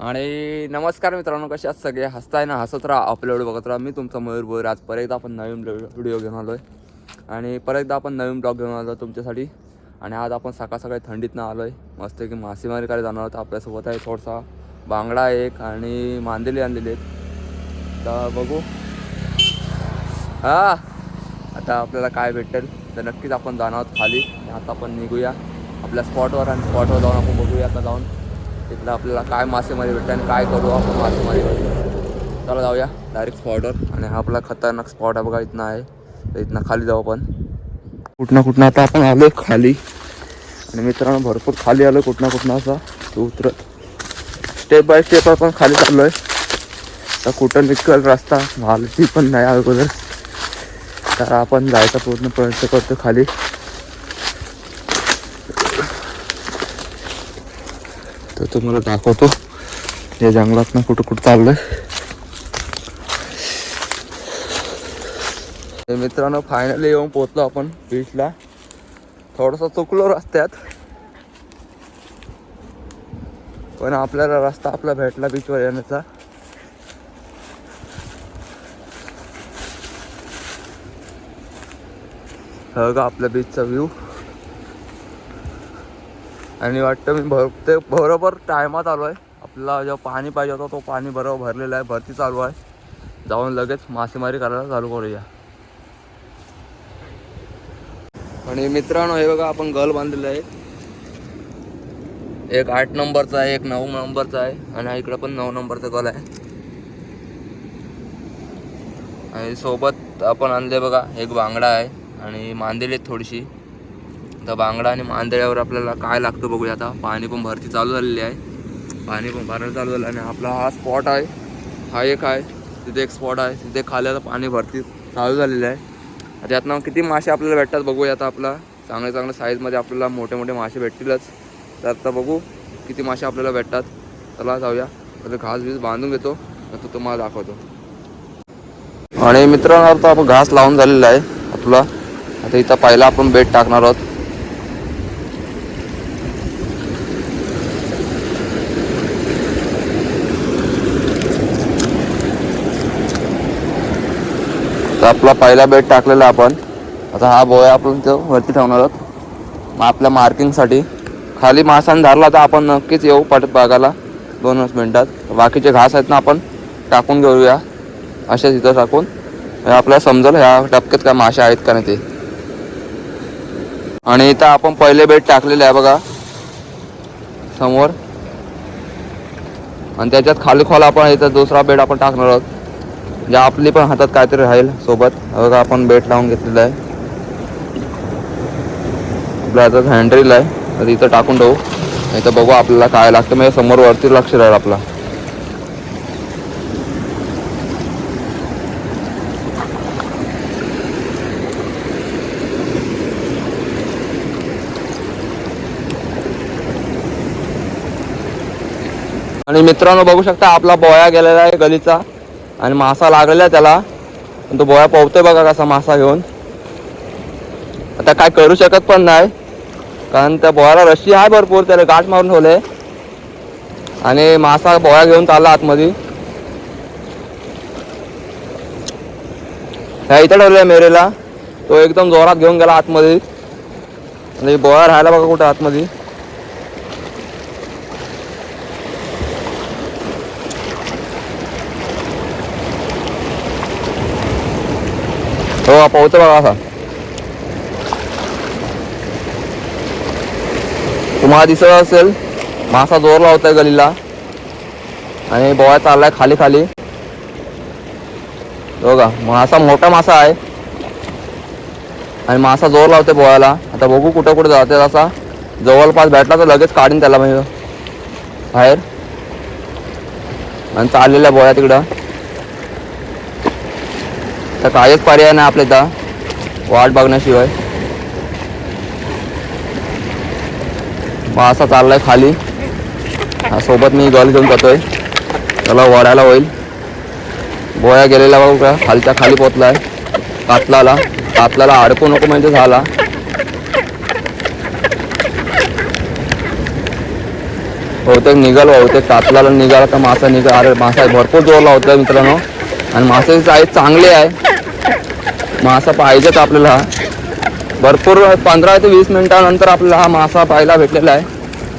आणि नमस्कार मित्रांनो कसे आज सगळे? हसताय ना हसत राहा आपल्या बघत राहा. मी तुमचा मयूर बोर. आज परत एकदा आपण नवीन व्हिडिओ घेऊन आलो आहे आणि परत एकदा आपण नवीन ब्लॉग घेऊन आलो तुमच्यासाठी. आणि आज आपण सकाळ सकाळी थंडीतनं आलो आहे मस्त की मासेमारी करायला जाणार आहोत. आपल्यासोबत आहे थोडासा बांगडा एक आणि मांदेली आणलेली आहेत तर बघू. हा आता आपल्याला काय भेटेल तर नक्कीच आपण जाणार आहोत खाली. आता आपण निघूया. आपल्या स्पॉटवर आणि स्पॉटवर जाऊन आपण बघूया. आता जाऊन तिथलं आपल्याला काय मासेमारी भेटतं आणि काय करू आपण मासेमारीमध्ये चला जाऊया डायरेक्ट स्पॉटवर आणि हा आपला खतरनाक स्पॉट आहे बघा इथनं आहे. तर इथनं खाली जाऊ आपण. कुठनं कुठनं आता आपण आलो खाली. आणि मित्रांनो भरपूर खाली आलो कुठनं कुठनं असा. तो उतरत स्टेप बाय स्टेप आपण खाली चाललो आहे तर कुठं निकल रस्ता मालती पण नाही अगोदर. तर आपण जायचा पूर्ण प्रयत्न करतो खाली. तर तुम्हाला दाखवतो. या जंगलात कुठं कुठं चाललोय. तर मित्रांनो फायनली येऊन पोचलो आपण बीचला थोडंसं चुकलो रस्त्यात. पण आपल्याला रस्ता आपला भेटला बीचवर येण्याचा. हा का आपल्या बीचचा व्ह्यू आणि वाटतं मी भर ते बरोबर टायमात आलो आहे आपला जेव्हा पाणी पाहिजे होतं तो पाणी बरोबर भरलेला आहे भरती चालू आहे. जाऊन लगेच मासेमारी करायला चालू करूया. आणि मित्रांनो हे बघा आपण गल बांधलेलं आहे. एक आठ नंबरचा आहे एक नऊ नंबरचा आहे आणि इकडं पण नऊ नंबरचा गल आहे. आणि सोबत आपण आणले बघा एक बांगडा आहे आणि मांदेली आहेत थोडीशी. तर बांगडा आणि मांदळ्यावर आपल्याला काय लागतं बघूया आता. पाणी पण भरती चालू झालेली आहे. पाणी पण भरायला चालू झालं आणि आपला हा स्पॉट आहे. हा एक आहे. तिथे एक स्पॉट आहे. तिथे खाली आता पाणी भरती चालू झालेलं आहे. त्यातनं किती मासे आपल्याला भेटतात बघूया आता आपला. चांगल्या चांगल्या साईजमध्ये आपल्याला मोठे मोठे मासे भेटतीलच. तर आता बघू किती मासे आपल्याला भेटतात. चला जाऊया. आता घास बीस बांधून घेतो. तर तो तुम्हाला दाखवतो. आणि मित्रांनो आता आपण घास लावून झालेला आहे. आपला आता इथं पहिला आपण बेट टाकणार आहोत. आपला पहिला बेट टाकलेला आपण. आता हा बोया आपण तो वरती ठेवणार आहोत. मग आपल्या मार्किंगसाठी खाली मासान धरला तर आपण नक्कीच येऊ पट बघायला. दोनच मिनटात. बाकीचे घास आहेत ना आपण टाकून घेऊया. असेच इथं टाकून. आपल्याला समजेल ह्या टपक्यात काय मासे आहेत का नाही ते. आणि इथं आपण पहिले बेट टाकलेले आहे बघा. समोर. आणि त्याच्यात खाली खोल आपण इथं दुसरा बेट आपण टाकणार आहोत. म्हणजे आपली पण हातात काहीतरी राहील सोबत. बघा आपण बेट लावून घेतलेला आहे. आपल्या हातात हँड्रील आहे. तर इथं टाकून ठेवू तर बघू आपल्याला काय लागतं. म्हणजे समोर वरती लक्ष राहील आपला. आणि मित्रांनो बघू शकता आपला बोया गेलेला आहे गलीचा. आणि मासा लागलेला आहे त्याला. तो बोया पोहतोय बघा कसा मासा घेऊन. आता काय करू शकत पण नाही. कारण त्या बोयाला रशी आहे भरपूर त्याला गाठ मारून ठेवले. आणि मासा बोया घेऊन चालला आतमध्ये. ह्या इथं ठेवलंय मेरेला. तो एकदम जोरात घेऊन गेला आतमध्ये. आणि बोया राहायला बघा कुठं आतमध्ये. हो पोहतो बघा असा. तुम्हाला दिसत असेल मासा जोर लावतोय गलीला आणि बोळा चाललाय खाली खाली. बघा मासा मोठा मासा आहे. आणि मासा जोर लावते बोळ्याला आता बघू कुठं कुठं जाते असा. जवळपास भेटला तर लगेच काढीन त्याला म्हणजे बाहेर. आणि चाललेल्या बोळ्या तिकडं. तर काहीच पर्याय नाही आपल्या इथं वाट बघण्याशिवाय. मासा असा चाललाय खाली. सोबत मी गल घेऊन जातोय. त्याला वडायला होईल. बोया गेलेला बघू का खालच्या खाली पोचलाय कातलाला. कातलाला अडकू नको म्हणजे झाला. बहुतेक निघाल बहुतेक कातलाला निघाला तर मासा निघाल. अरे मासा भरपूर जोर लावतोय मित्रांनो. आणि मासाची साईज चांगली आहे. मासा पाहिजेत आपल्याला. भरपूर पंधरा ते वीस मिनिटानंतर आपल्याला हा मासा पाहायला भेटलेला आहे.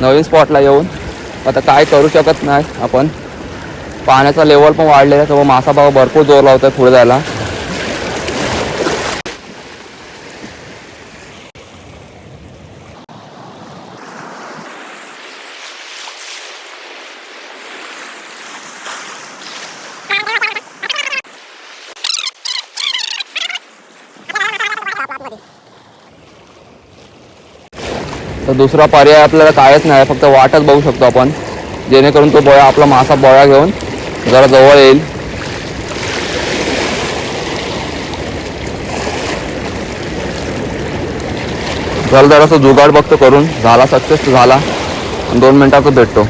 नवीन स्पॉटला येऊन. आता काय करू शकत नाही आपण. पाण्याचा लेवल पण वाढलेला आहे तेव्हा मासा बाबा भरपूर जोर लावतोय पुढे जायला. तर दुसरा पर्याय आपल्याला कायच नाही फक्त वाटच बघू शकतो आपण. जेणेकरून तो बोळा आपला मासा बोळा घेऊन जरा जवळ येईल. चल जरासं जुगाड बघतो करून झाला सक्सेस झाला. दोन मिनटाचा भेटतो.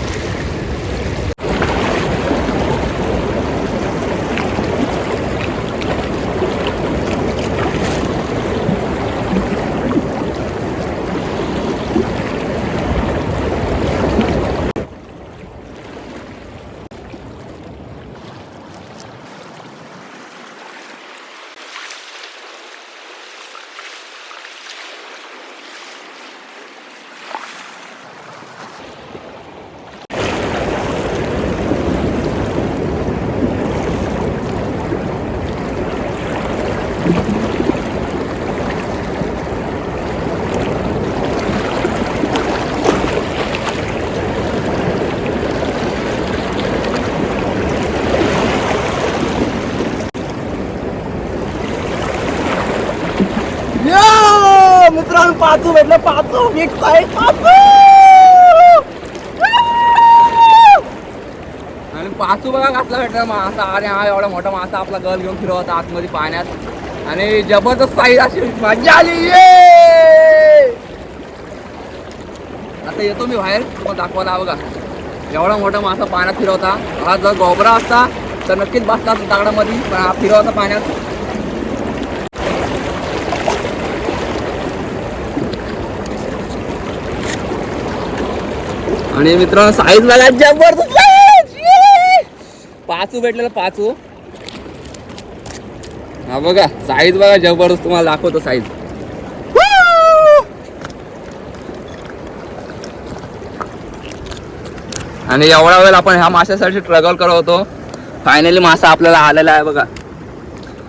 मित्रांनो पाचू भेटलं. पाचू मिक्स आहे. पाचू आणि पाचू बघा कसला भेटला. मासा. अरे हा एवढा मोठा मासा आपला गल घेऊन फिरवता आतमध्ये पाण्यात. आणि जबरदस्त साईज अशी मजा आली. ये! आता येतो मी बाहेर. तुम्हाला दाखवायला बघा. एवढा मोठा मासा पाण्यात फिरवता हा जर गोबरा असता तर नक्कीच बसता दगडामध्ये. पण फिरवता पाण्यात. आणि मित्रांनो साईज बघा जबरदस्त पाचू भेटलेलं पाचू. हा बघा साईज बघा जबरदस्त तुम्हाला दाखवतो साईज आणि एवढा वेळ आपण ह्या माशासाठी स्ट्रगल करत होतो. फायनली मासा आपल्याला आलेला आहे बघा.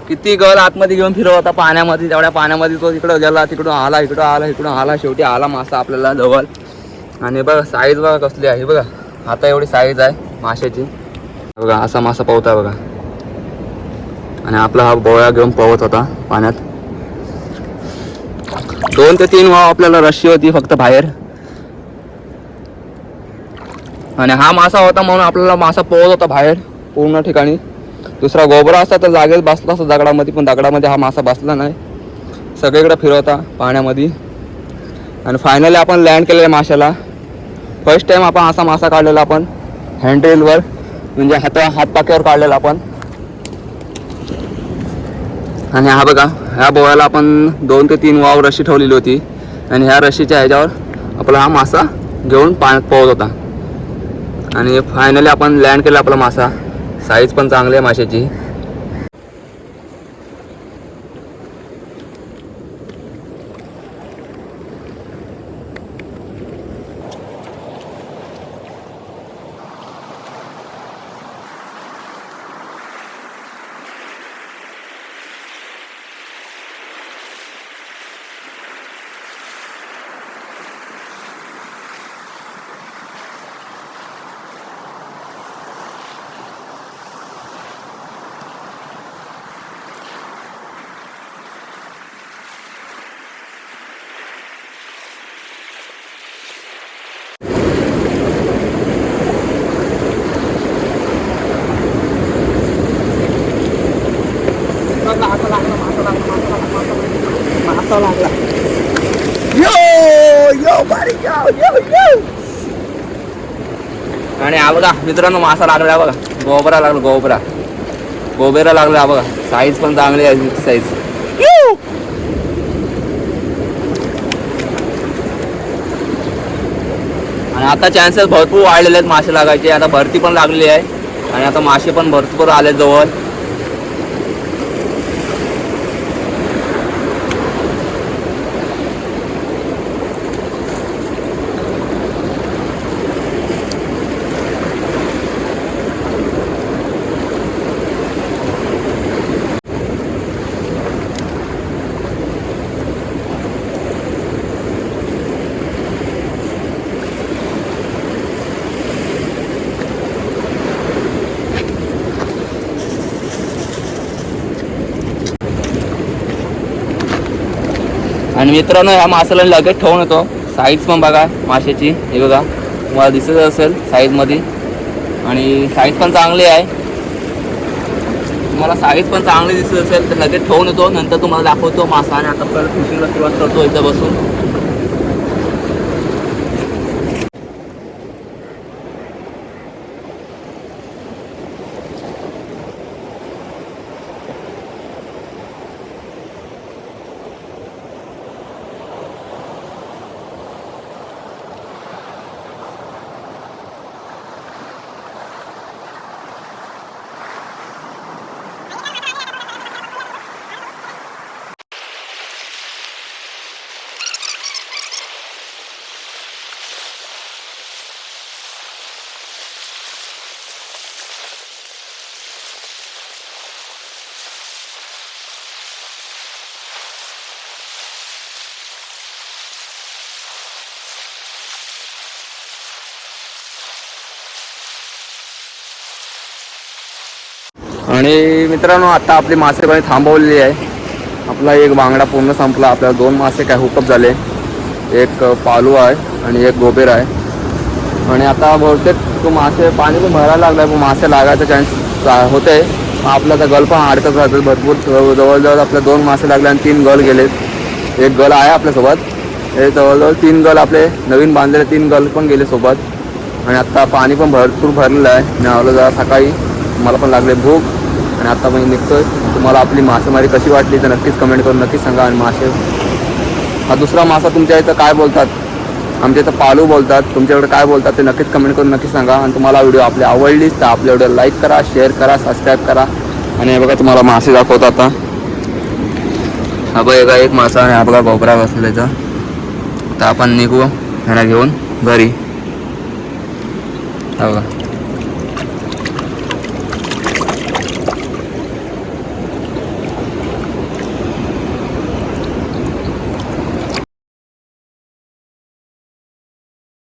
किती गल आतमध्ये घेऊन फिरत होता पाण्यामध्ये तेवढ्या पाण्यामध्ये तो तिकडं गेला तिकडून आला इकडं आला इकडून आला. शेवटी आला मासा आपल्याला जवळ. आणि बघा साईज बघा कसली आहे. बघा आता एवढी साईज आहे माशाची. बघा असा मासा पोहता बघा. आणि आपला हा बोळा घेऊन पोहत होता पाण्यात. दोन ते तीन वाव आपल्याला रशी होती फक्त बाहेर. आणि हा मासा होता म्हणून आपल्याला मासा पोहत होता बाहेर पूर्ण ठिकाणी. दुसरा गोबरा असता तर जागेत बसला असता दगडामध्ये पण दगडामध्ये हा मासा बसला नाही. सगळीकडे फिरवता पाण्यामध्ये. आणि फायनली आपण लँड केलेल्या माशाला. फर्स्ट टाइम आपण असा मासा काढलेला आपण. हँडरेलवर म्हणजे हाता हातपाक्यावर काढलेला आपण. आणि हा बघा ह्या बोळ्याला आपण दोन ते तीन वाव रशी ठेवलेली होती. आणि ह्या रशीच्या ह्याच्यावर आपला हा मासा घेऊन पाण्यात पोहत होता. आणि फायनली आपण लँड केला आपला मासा. साईज पण चांगली आहे माशाची मासा लागला यो यो बारी यो यो यो आणि हा बघा मित्रांनो मासा लागला बघा. गोबरा लागला गोबरा. गोबेरा लागला बघा. साईज पण चांगली आहे साईज आणि आता चान्सेस भरपूर वाढलेले आहेत मासे लागायचे. आता भरती पण लागलेली आहे. आणि आता मासे पण भरपूर आले जवळ. आणि मित्रांनो ह्या मासाला लगेच ठेवून येतो. साईज पण बघा माशाची. हे बघा तुम्हाला दिसत असेल साईजमध्ये आणि साईज पण चांगली आहे. तुम्हाला साईज पण चांगली दिसत असेल तर लगेच ठेवून येतो. नंतर तुम्हाला दाखवतो मासा. आणि आता परत फिशिंगला सुरुवात करतो इथं बसून. आणि मित्रांनो आता आपली मासेपाणी थांबवलेली आहे. आपला एक बांगडा पूर्ण संपला. आपल्याला दोन मासे काय हुकअप झाले. एक पालू आहे आणि एक गोबेर आहे. आणि आता बहुतेक तो मासे पाणी पण भरायला लागलाय पण मासे लागायचा चान्स होते आपला तर गल पण अडकत राहतात भरपूर जवळजवळ आपल्या दोन मासे लागले आणि तीन गल गेलेत. एक गल आहे आपल्यासोबत. हे जवळजवळ तीन गल आपले नवीन बांधलेले तीन गल पण गेले सोबत. आणि आत्ता पाणी पण भरपूर भरलेलं आहे. आणि जरा सकाळी. मला पण लागले भूक. आणि आता मी निघतोय. तुम्हाला आपली मासेमारी कशी वाटली तर नक्कीच कमेंट करून नक्कीच सांगा. आणि मासे हा दुसरा मासा तुमच्या इथं काय बोलतात? आमच्या इथं पालू बोलतात. तुमच्याकडे काय बोलतात ते नक्कीच कमेंट करून नक्कीच सांगा. आणि तुम्हाला व्हिडिओ आपली आवडलीच तर आपल्या व्हिडिओ लाईक करा शेअर करा सबस्क्राईब करा. आणि हे बघा तुम्हाला मासे दाखवतो आता. हा बघा एक मासा आणि हा बघा गोबरा बसलेला इथं. तर आपण निघू ह्याला घेऊन घरी. हा बघा.